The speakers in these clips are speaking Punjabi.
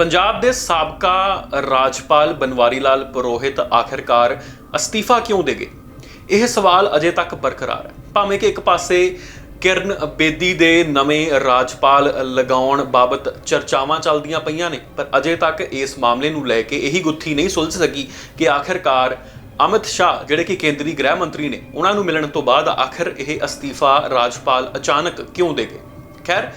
ਪੰਜਾਬ ਦੇ ਸਾਬਕਾ ਰਾਜਪਾਲ ਬਨਵਾਰੀ ਲਾਲ ਪੁਰੋਹਿਤ ਆਖਿਰਕਾਰ ਅਸਤੀਫਾ ਕਿਉਂ ਦੇ ਗਏ? ਇਹ ਸਵਾਲ ਅਜੇ ਤੱਕ ਬਰਕਰਾਰ ਹੈ। ਭਾਵੇਂ ਕਿ ਇੱਕ ਪਾਸੇ ਕਿਰਨ ਬੇਦੀ ਦੇ ਨਵੇਂ ਰਾਜਪਾਲ ਲਗਾਉਣ ਬਾਬਤ ਚਰਚਾਵਾਂ ਚੱਲਦੀਆਂ ਪਈਆਂ ਨੇ, ਪਰ ਅਜੇ ਤੱਕ ਇਸ ਮਾਮਲੇ ਨੂੰ ਲੈ ਕੇ ਇਹੀ ਗੁੱਥੀ ਨਹੀਂ ਸੁਲਝ ਸਕੀ ਕਿ ਆਖਿਰਕਾਰ ਅਮਿਤ ਸ਼ਾਹ, ਜਿਹੜੇ ਕਿ ਕੇਂਦਰੀ ਗ੍ਰਹਿ ਮੰਤਰੀ ਨੇ, ਉਹਨਾਂ ਨੂੰ ਮਿਲਣ ਤੋਂ ਬਾਅਦ ਆਖਿਰ ਇਹ ਅਸਤੀਫਾ ਰਾਜਪਾਲ ਅਚਾਨਕ ਕਿਉਂ ਦੇ ਗਏ? ਖੈਰ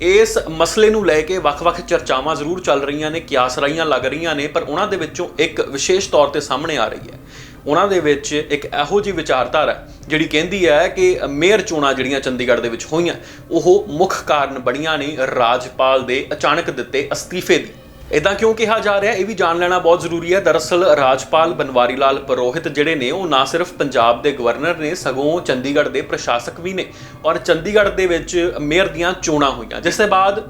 ਇਸ ਮਸਲੇ ਨੂੰ ਲੈ ਕੇ ਵੱਖ-ਵੱਖ ਚਰਚਾਵਾਂ ਜ਼ਰੂਰ ਚੱਲ ਰਹੀਆਂ ਨੇ, ਕਿਆਸਰਾਈਆਂ ਲੱਗ ਰਹੀਆਂ ਨੇ, ਪਰ ਉਹਨਾਂ ਦੇ ਵਿੱਚੋਂ ਇੱਕ ਵਿਸ਼ੇਸ਼ ਤੌਰ ਤੇ ਸਾਹਮਣੇ ਆ ਰਹੀ ਹੈ। ਉਹਨਾਂ ਦੇ ਵਿੱਚ ਇੱਕ ਇਹੋ ਜਿਹੀ ਵਿਚਾਰਧਾਰਾ ਜਿਹੜੀ ਕਹਿੰਦੀ ਹੈ ਕਿ ਮੇਅਰ ਚੋਣਾਂ ਜਿਹੜੀਆਂ ਚੰਡੀਗੜ੍ਹ ਦੇ ਵਿੱਚ ਹੋਈਆਂ, ਉਹ ਮੁੱਖ ਕਾਰਨ ਬਣੀਆਂ ਨੇ ਰਾਜਪਾਲ ਦੇ ਅਚਾਨਕ ਦਿੱਤੇ ਅਸਤੀਫੇ ਦੀ। ਇਦਾਂ ਕਿਉਂ ਕਿਹਾ ਜਾ ਰਿਹਾ? ਇਹ ਵੀ ਜਾਣ ਲੈਣਾ ਬਹੁਤ ਜ਼ਰੂਰੀ ਹੈ। ਦਰਅਸਲ ਰਾਜਪਾਲ ਬਨਵਾਰੀ ਲਾਲ ਪਰੋਹਿਤ ਜਿਹੜੇ ਨੇ, ਉਹ ਨਾ ਸਿਰਫ ਪੰਜਾਬ ਦੇ ਗਵਰਨਰ ਨੇ, ਸਗੋਂ ਚੰਡੀਗੜ੍ਹ ਦੇ ਪ੍ਰਸ਼ਾਸਕ ਵੀ ਨੇ। ਔਰ ਚੰਡੀਗੜ੍ਹ ਦੇ ਵਿੱਚ ਮੇਅਰ ਦੀਆਂ ਚੋਣਾਂ ਹੋਈਆਂ, ਜਿਸ ਦੇ ਬਾਅਦ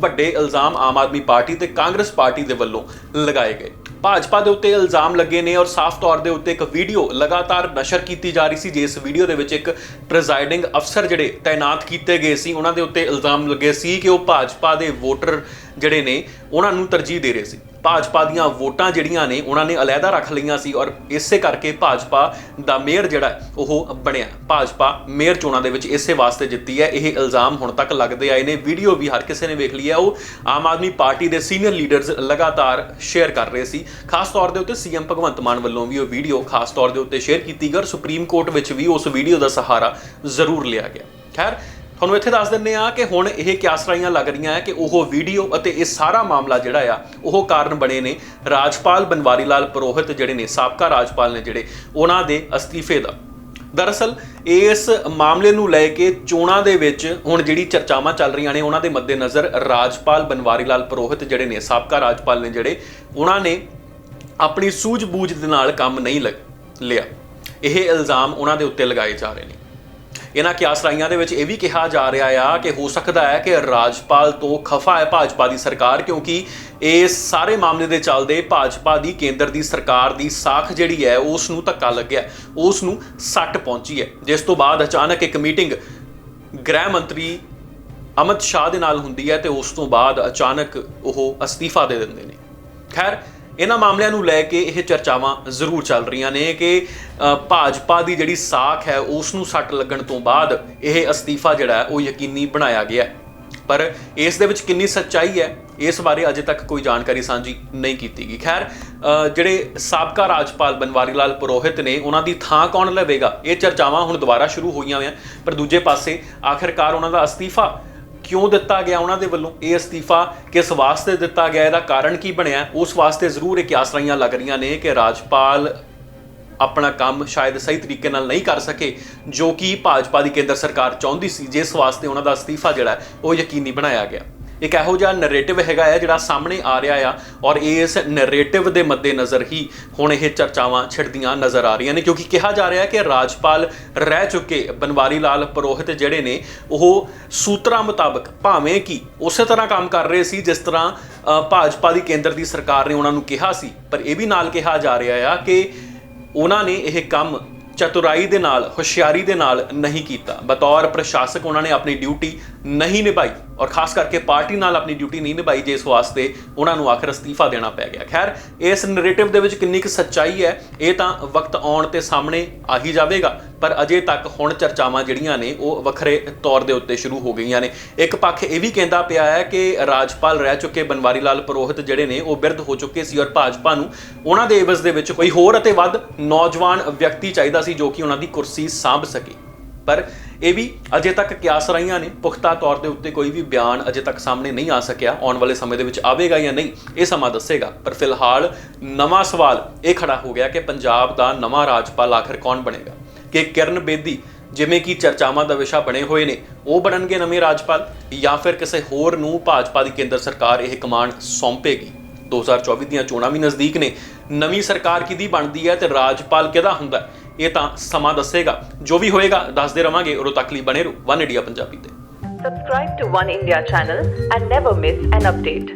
ਵੱਡੇ ਇਲਜ਼ਾਮ ਆਮ ਆਦਮੀ ਪਾਰਟੀ ਤੇ ਕਾਂਗਰਸ ਪਾਰਟੀ ਦੇ ਵੱਲੋਂ ਲਗਾਏ ਗਏ। ਭਾਜਪਾ ਦੇ ਉੱਤੇ ਇਲਜ਼ਾਮ ਲੱਗੇ ਨੇ ਔਰ ਸਾਫ਼ ਤੌਰ ਦੇ ਉੱਤੇ ਇੱਕ ਵੀਡੀਓ ਲਗਾਤਾਰ ਨਸ਼ਰ ਕੀਤੀ ਜਾ ਰਹੀ ਸੀ, ਜਿਸ ਵੀਡੀਓ ਦੇ ਵਿੱਚ ਇੱਕ ਪ੍ਰੈਜ਼ਾਈਡਿੰਗ ਅਫਸਰ ਜਿਹੜੇ ਤਾਇਨਾਤ ਕੀਤੇ ਗਏ ਸੀ, ਉਹਨਾਂ ਦੇ ਉੱਤੇ ਇਲਜ਼ਾਮ ਲੱਗੇ ਸੀ ਕਿ ਉਹ ਭਾਜਪਾ ਦੇ ਵੋਟਰ ਜਿਹੜੇ ਨੇ, ਉਹਨਾਂ ਨੂੰ ਤਰਜੀਹ ਦੇ ਰਹੇ ਸੀ। ਭਾਜਪਾ ਦੀਆਂ ਵੋਟਾਂ ਜਿਹੜੀਆਂ ਨੇ, ਉਹਨਾਂ ਨੇ ਅਲੱਗਾ ਰੱਖ ਲਈਆਂ ਸੀ ਔਰ ਇਸੇ ਕਰਕੇ ਭਾਜਪਾ ਦਾ ਮੇਅਰ ਜਿਹੜਾ ਉਹ ਬਣਿਆ। ਭਾਜਪਾ ਮੇਅਰ ਚੋਣਾਂ ਦੇ ਵਿੱਚ ਇਸੇ ਵਾਸਤੇ ਜਿੱਤੀ ਹੈ। ਇਹ ਇਲਜ਼ਾਮ ਹੁਣ ਤੱਕ ਲੱਗਦੇ ਆਏ ਨੇ। ਵੀਡੀਓ ਵੀ ਹਰ ਕਿਸੇ ਨੇ ਵੇਖ ਲਈ ਹੈ। ਉਹ ਆਮ ਆਦਮੀ ਪਾਰਟੀ ਦੇ ਸੀਨੀਅਰ ਲੀਡਰਸ ਲਗਾਤਾਰ ਸ਼ੇਅਰ ਕਰ ਰਹੇ ਸੀ। ਖਾਸ ਤੌਰ ਦੇ ਉੱਤੇ ਸੀਐਮ ਭਗਵੰਤ ਮਾਨ ਵੱਲੋਂ ਵੀ ਉਹ ਵੀਡੀਓ ਖਾਸ ਤੌਰ ਦੇ ਉੱਤੇ ਸ਼ੇਅਰ ਕੀਤੀ ਗਈ ਔਰ ਸੁਪਰੀਮ ਕੋਰਟ ਵਿੱਚ ਵੀ ਉਸ ਵੀਡੀਓ ਦਾ ਸਹਾਰਾ ਜ਼ਰੂਰ ਲਿਆ ਗਿਆ। ਖੈਰ ਤੁਹਾਨੂੰ ਇੱਥੇ ਦੱਸ ਦਿੰਨੇ ਆ ਕਿ ਹੁਣ ਇਹ ਕਿਆਸਰਾਈਆਂ ਲੱਗ ਰਹੀਆਂ ਹੈ ਕਿ ਉਹ ਵੀਡੀਓ ਅਤੇ ਇਹ ਸਾਰਾ ਮਾਮਲਾ ਜਿਹੜਾ ਆ, ਉਹ ਕਾਰਨ ਬਣੇ ਨੇ ਰਾਜਪਾਲ ਬਨਵਾਰੀ ਲਾਲ ਪੁਰੋਹਿਤ ਜਿਹੜੇ ਨੇ, ਸਾਬਕਾ ਰਾਜਪਾਲ ਨੇ ਜਿਹੜੇ, ਉਹਨਾਂ ਦੇ ਅਸਤੀਫੇ ਦਾ। ਦਰਅਸਲ, ਇਸ ਮਾਮਲੇ ਨੂੰ ਲੈ ਕੇ ਚੋਣਾਂ ਦੇ ਵਿੱਚ ਹੁਣ ਜਿਹੜੀ ਚਰਚਾਵਾਂ ਚੱਲ ਰਹੀਆਂ ਨੇ, ਉਹਨਾਂ ਦੇ ਮੱਦੇਨਜ਼ਰ ਰਾਜਪਾਲ ਬਨਵਾਰੀ ਲਾਲ ਪੁਰੋਹਿਤ ਜਿਹੜੇ ਨੇ, ਸਾਬਕਾ ਰਾਜਪਾਲ ਨੇ ਜਿਹੜੇ, ਉਹਨਾਂ ਨੇ ਆਪਣੀ ਸੂਝ-ਬੂਝ ਦੇ ਨਾਲ ਕੰਮ ਨਹੀਂ ਲਿਆ। ਇਹ ਇਲਜ਼ਾਮ ਉਹਨਾਂ ਦੇ ਉੱਤੇ ਲਗਾਏ ਜਾ ਰਹੇ ਨੇ। ਇਹਨਾਂ ਕਿਆਸਰਾਈਆਂ ਦੇ ਵਿੱਚ ਇਹ ਵੀ ਕਿਹਾ ਜਾ ਰਿਹਾ ਆ ਕਿ ਹੋ ਸਕਦਾ ਹੈ ਕਿ ਰਾਜਪਾਲ ਤੋਂ ਖਫਾ ਹੈ ਭਾਜਪਾ ਦੀ ਸਰਕਾਰ, ਕਿਉਂਕਿ ਇਹ ਸਾਰੇ ਮਾਮਲੇ ਦੇ ਚੱਲਦੇ ਭਾਜਪਾ ਦੀ ਕੇਂਦਰ ਦੀ ਸਰਕਾਰ ਦੀ ਸਾਖ ਜਿਹੜੀ ਹੈ ਉਸ ਨੂੰ ਧੱਕਾ ਲੱਗਿਆ ਉਸ ਨੂੰ ਸੱਟ ਪਹੁੰਚੀ ਹੈ। ਜਿਸ ਤੋਂ ਬਾਅਦ ਅਚਾਨਕ ਇੱਕ ਮੀਟਿੰਗ ਗ੍ਰਹਿ ਮੰਤਰੀ ਅਮਿਤ ਸ਼ਾਹ ਦੇ ਨਾਲ ਹੁੰਦੀ ਹੈ ਤੇ ਉਸ ਤੋਂ ਬਾਅਦ ਅਚਾਨਕ ਉਹ ਅਸਤੀਫਾ ਦੇ ਦਿੰਦੇ ਨੇ। ਖੈਰ ਇਹਨਾਂ ਮਾਮਲਿਆਂ ਨੂੰ ਲੈ ਕੇ ਇਹ ਚਰਚਾਵਾਂ ਜ਼ਰੂਰ ਚੱਲ ਰਹੀਆਂ ਨੇ ਕਿ ਭਾਜਪਾ ਦੀ ਜਿਹੜੀ ਸਾਖ ਹੈ ਉਸ ਨੂੰ ਸੱਟ ਲੱਗਣ ਤੋਂ ਬਾਅਦ ਇਹ ਅਸਤੀਫਾ ਜਿਹੜਾ ਹੈ, ਉਹ ਯਕੀਨੀ ਬਣਾਇਆ ਗਿਆ ਪਰ ਇਸ ਦੇ ਵਿੱਚ ਕਿੰਨੀ ਸੱਚਾਈ ਹੈ, ਇਸ ਬਾਰੇ ਅਜੇ ਤੱਕ ਕੋਈ ਜਾਣਕਾਰੀ ਸਾਂਝੀ ਨਹੀਂ ਕੀਤੀ ਗਈ। ਖੈਰ ਜਿਹੜੇ ਸਾਬਕਾ ਰਾਜਪਾਲ ਬਨਵਾਰੀ ਲਾਲ ਪੁਰੋਹਿਤ ਨੇ, ਉਹਨਾਂ ਦੀ ਥਾਂ ਕੌਣ ਲਵੇਗਾ? ਇਹ ਚਰਚਾਵਾਂ ਹੁਣ ਦੁਬਾਰਾ ਸ਼ੁਰੂ ਹੋਈਆਂ ਹੋਈਆਂ, ਪਰ ਦੂਜੇ ਪਾਸੇ ਆਖਿਰਕਾਰ ਉਹਨਾਂ ਦਾ ਅਸਤੀਫਾ ਕਿਉਂ ਦਿੱਤਾ ਗਿਆ ਉਹਨਾਂ ਦੇ ਵੱਲੋਂ? ਇਹ ਅਸਤੀਫਾ ਕਿਸ ਵਾਸਤੇ ਦਿੱਤਾ ਗਿਆ? ਇਹਦਾ ਕਾਰਨ ਕੀ ਬਣਿਆ? ਉਸ ਵਾਸਤੇ ਜ਼ਰੂਰ ਇਹ ਕਿਆਸਰਾਈਆਂ ਲੱਗ ਰਹੀਆਂ ਨੇ ਕਿ ਰਾਜਪਾਲ ਆਪਣਾ ਕੰਮ ਸ਼ਾਇਦ ਸਹੀ ਤਰੀਕੇ ਨਾਲ ਨਹੀਂ ਕਰ ਸਕੇ, ਜੋ ਕਿ ਭਾਜਪਾ ਦੀ ਕੇਂਦਰ ਸਰਕਾਰ ਚਾਹੁੰਦੀ ਸੀ, ਜਿਸ ਵਾਸਤੇ ਉਹਨਾਂ ਦਾ ਅਸਤੀਫਾ ਜਿਹੜਾ ਉਹ ਯਕੀਨੀ ਬਣਾਇਆ ਗਿਆ। ਇੱਕ ਇਹੋ ਜਿਹਾ ਨੈਰੇਟਿਵ ਹੈਗਾ ਆ ਜਿਹੜਾ ਸਾਹਮਣੇ ਆ ਰਿਹਾ ਆ ਔਰ ਇਸ ਨੈਰੇਟਿਵ ਦੇ ਮੱਦੇਨਜ਼ਰ ਹੀ ਹੁਣ ਇਹ ਚਰਚਾਵਾਂ ਛਿੜਦੀਆਂ ਨਜ਼ਰ ਆ ਰਹੀਆਂ ਨੇ, ਕਿਉਂਕਿ ਕਿਹਾ ਜਾ ਰਿਹਾ ਕਿ ਰਾਜਪਾਲ ਰਹਿ ਚੁੱਕੇ ਬਨਵਾਰੀ ਲਾਲ ਪੁਰੋਹਿਤ ਜਿਹੜੇ ਨੇ, ਉਹ ਸੂਤਰਾਂ ਮੁਤਾਬਕ ਭਾਵੇਂ ਕਿ ਉਸੇ ਤਰ੍ਹਾਂ ਕੰਮ ਕਰ ਰਹੇ ਸੀ ਜਿਸ ਤਰ੍ਹਾਂ ਭਾਜਪਾ ਦੀ ਕੇਂਦਰ ਦੀ ਸਰਕਾਰ ਨੇ ਉਹਨਾਂ ਨੂੰ ਕਿਹਾ ਸੀ, ਪਰ ਇਹ ਵੀ ਨਾਲ ਕਿਹਾ ਜਾ ਰਿਹਾ ਆ ਕਿ ਉਹਨਾਂ ਨੇ ਇਹ ਕੰਮ ਚਤੁਰਾਈ ਦੇ ਨਾਲ, ਹੁਸ਼ਿਆਰੀ ਦੇ ਨਾਲ ਨਹੀਂ ਕੀਤਾ। ਬਤੌਰ ਪ੍ਰਸ਼ਾਸਕ ਉਹਨਾਂ ਨੇ ਆਪਣੀ ਡਿਊਟੀ ਨਹੀਂ ਨਿਭਾਈ ਔਰ ਖਾਸ ਕਰਕੇ ਪਾਰਟੀ ਨਾਲ ਆਪਣੀ ਡਿਊਟੀ ਨਹੀਂ ਨਿਭਾਈ ਜਿਸ ਵਾਸਤੇ ਉਹਨਾਂ ਨੂੰ ਆਖਰ ਅਸਤੀਫਾ ਦੇਣਾ ਪੈ ਗਿਆ। ਖੈਰ, ਇਸ ਨੈਰੇਟਿਵ ਦੇ ਵਿੱਚ ਕਿੰਨੀ ਕੁ ਸੱਚਾਈ ਹੈ, ਇਹ ਤਾਂ ਵਕਤ ਆਉਣ ਤੇ ਸਾਹਮਣੇ ਆ ਹੀ ਜਾਵੇਗਾ, ਪਰ ਅਜੇ ਤੱਕ ਹੁਣ ਚਰਚਾਵਾਂ ਜਿਹੜੀਆਂ ਨੇ, ਉਹ ਵੱਖਰੇ ਤੌਰ ਦੇ ਉੱਤੇ ਸ਼ੁਰੂ ਹੋ ਗਈਆਂ ਨੇ। ਇੱਕ ਪੱਖ ਇਹ ਵੀ ਕਹਿੰਦਾ ਪਿਆ ਹੈ ਕਿ ਰਾਜਪਾਲ ਰਹਿ ਚੁੱਕੇ ਬਨਵਾਰੀ ਲਾਲ ਪੁਰੋਹਿਤ ਜਿਹੜੇ ਨੇ, ਉਹ ਬਿਰਧ ਹੋ ਚੁੱਕੇ ਸੀ ਔਰ ਭਾਜਪਾ ਨੂੰ ਉਹਨਾਂ ਦੇ ਇਵਜ਼ ਦੇ ਵਿੱਚ ਕੋਈ ਹੋਰ ਅਤੇ ਵੱਧ ਨੌਜਵਾਨ ਵਿਅਕਤੀ ਚਾਹੀਦਾ ਸੀ ਜੋ ਕਿ ਉਹਨਾਂ ਦੀ ਕੁਰਸੀ ਸਾਂਭ ਸਕੇ। ਪਰ ਇਹ ਵੀ ਅਜੇ ਤੱਕ ਕਿਆਸ ਰਹੀਆਂ ਨੇ। ਪੁਖਤਾ ਤੌਰ ਦੇ ਉੱਤੇ ਕੋਈ ਵੀ ਬਿਆਨ ਅਜੇ ਤੱਕ ਸਾਹਮਣੇ ਨਹੀਂ ਆ ਸਕਿਆ। ਆਉਣ ਵਾਲੇ ਸਮੇਂ ਦੇ ਵਿੱਚ ਆਵੇਗਾ ਜਾਂ ਨਹੀਂ, ਇਹ ਸਮਾਂ ਦੱਸੇਗਾ। ਪਰ ਫਿਲਹਾਲ ਨਵਾਂ ਸਵਾਲ ਇਹ ਖੜਾ ਹੋ ਗਿਆ ਕਿ ਪੰਜਾਬ ਦਾ ਨਵਾਂ ਰਾਜਪਾਲ ਆਖਰ ਕੌਣ ਬਣੇਗਾ? ਕਿ ਕਿਰਨ ਬੇਦੀ, ਜਿਵੇਂ ਕਿ ਚਰਚਾਵਾਂ ਦਾ ਵਿਸ਼ਾ ਬਣੇ ਹੋਏ ਨੇ, ਉਹ ਬਣਨਗੇ ਨਵੇਂ ਰਾਜਪਾਲ? ਜਾਂ ਫਿਰ ਕਿਸੇ ਹੋਰ ਨੂੰ ਭਾਜਪਾ ਦੀ ਕੇਂਦਰ ਸਰਕਾਰ ਇਹ ਕਮਾਂਡ ਸੌਂਪੇਗੀ? 2024 ਦੀਆਂ ਚੋਣਾਂ ਵੀ ਨਜ਼ਦੀਕ ਨੇ। ਨਵੀਂ ਸਰਕਾਰ ਕਿਹਦੀ ਬਣਦੀ ਹੈ ਤੇ ਰਾਜਪਾਲ ਕਿਹਦਾ ਹੁੰਦਾ ਹੈ? ਇਹ ਤਾਂ ਸਮਾਂ ਦੱਸੇਗਾ ਜੋ ਵੀ ਹੋਏਗਾ ਦੱਸਦੇ ਰਵਾਂਗੇ ਉਦੋਂ ਤੱਕ ਲਈ ਬਣੇ ਰਹੋ ਵਨ ਇੰਡੀਆ ਪੰਜਾਬੀ ਤੇ Subscribe to One India channel and never miss an update.